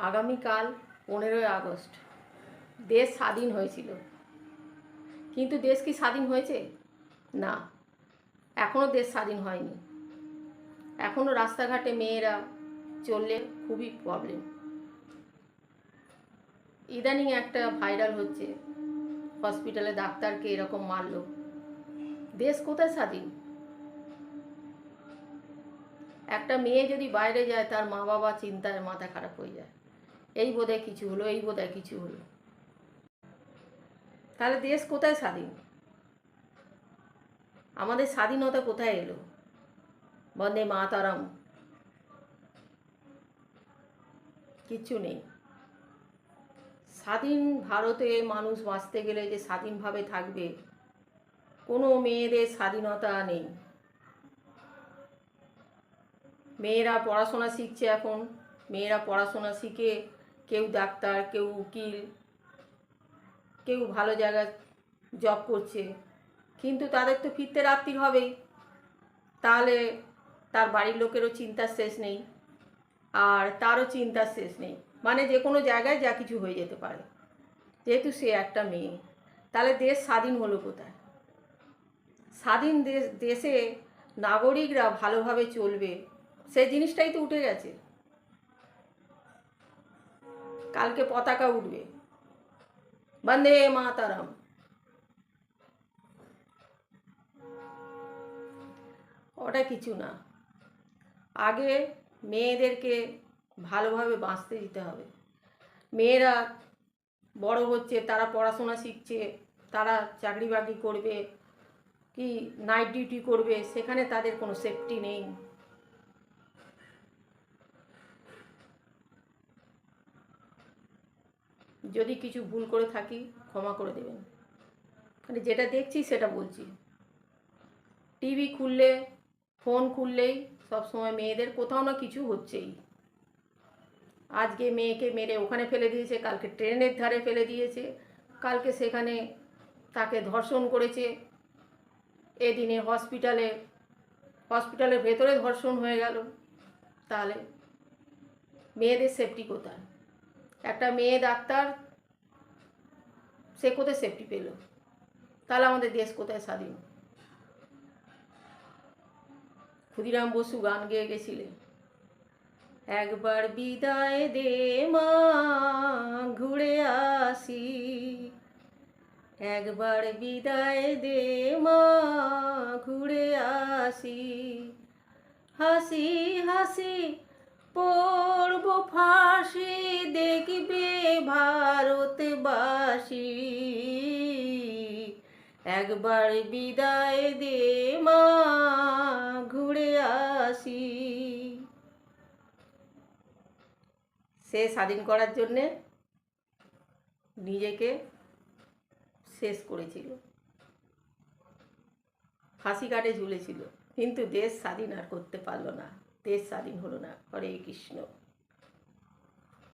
আগামীকাল পনেরোই আগস্ট। দেশ স্বাধীন হয়েছিল। কিন্তু দেশ কি স্বাধীন হয়েছে? না। এখনও দেশ স্বাধীন হয়নি। এখনও রাস্তাঘাটে মেয়েরা চললে খুবই প্রবলেম ইদানিং একটা ভাইরাল হচ্ছে। হসপিটালে ডাক্তারকে এরকম মারলো। দেশ কোথায় স্বাধীন? একটা মেয়ে যদি বাইরে যায়, তার মা বাবা চিন্তায় মাথা খারাপ হয়ে যায়। এই বোধহয় কিছু হলো, এই বোধহয় কিছু হলো। তাহলে দেশ কোথায় স্বাধীন? আমাদের স্বাধীনতা কোথায় এলো? বন্দে মাতারাম। কিচ্ছু নেই। স্বাধীন ভারতে মানুষ বাঁচতে গেলে যে স্বাধীনভাবে থাকবে, কোনো মেয়েদের স্বাধীনতা নেই। মেয়েরা পড়াশোনা শিখছে এখন, মেয়েরা পড়াশোনা শিখে কেউ ডাক্তার, কেউ উকিল, কেউ ভালো জায়গায় জব করছে। কিন্তু তাদের তো ফিরতে রাত্রির হবেই। তাহলে তার বাড়ির লোকেরও চিন্তার শেষ নেই। আর তারও চিন্তার শেষ নেই। মানে যে কোনো জায়গায় যা কিছু হয়ে যেতে পারে। যেহেতু সে একটা মেয়ে। তাহলে দেশ স্বাধীন হলো কোথায়? স্বাধীন দেশ, দেশে নাগরিকরা ভালোভাবে চলবে। সেই জিনিসটাই তো উঠে গেছে। কালকে পতাকা উঠবে। বন্দে মাতারাম। ওটা কিছু না। আগে মেয়েদেরকে ভালোভাবে বাঁচতে দিতে হবে। মেয়েরা বড় হচ্ছে, তারা পড়াশোনা শিখছে, তারা চাকরি বাকরি করবে, কি নাইট ডিউটি করবে, সেখানে তাদের কোনো সেফটি নেই। যদি কিছু ভুল করে থাকি, ক্ষমা করে দেবেন। মানে যেটা দেখছি, সেটা বলছি। টিভি খুললে, ফোন খুললেই সবসময় মেয়েদের কোথাও না কিছু হচ্ছেই। আজকে মেয়েকে মেরে ওখানে ফেলে দিয়েছে, কালকে ট্রেনের ধারে ফেলে দিয়েছে, কালকে সেখানে তাকে ধর্ষণ করেছে। এদিনে হসপিটালে, হসপিটালের ভেতরে ধর্ষণ হয়ে গেল। তাহলে মেয়েদের সেফটি কোথায়? একটা মেয়ে ডাক্তার, সে কোথায় সেফটি পেল? তাহলে আমাদের দেশ কোথায় স্বাধীন? ক্ষুদিরাম বসু গান গেয়ে গেছিলেন। একবার বিদায় দে মা, ঘুরে আসি। একবার বিদায় দে মা, ঘুরে আসি। হাসি হাসি পড়ব ফাঁসি, দেখবে ভারতবাসী একবার বিদায় দে মা, ঘুরে আসি। সে স্বাধীন করার জন্যে নিজেকে শেষ করেছিল। ফাঁসি কাটে ঝুলেছিল, কিন্তু দেশ স্বাধীন আর করতে পারল না। দেশ স্বাধীন হলো না। হরে কৃষ্ণ।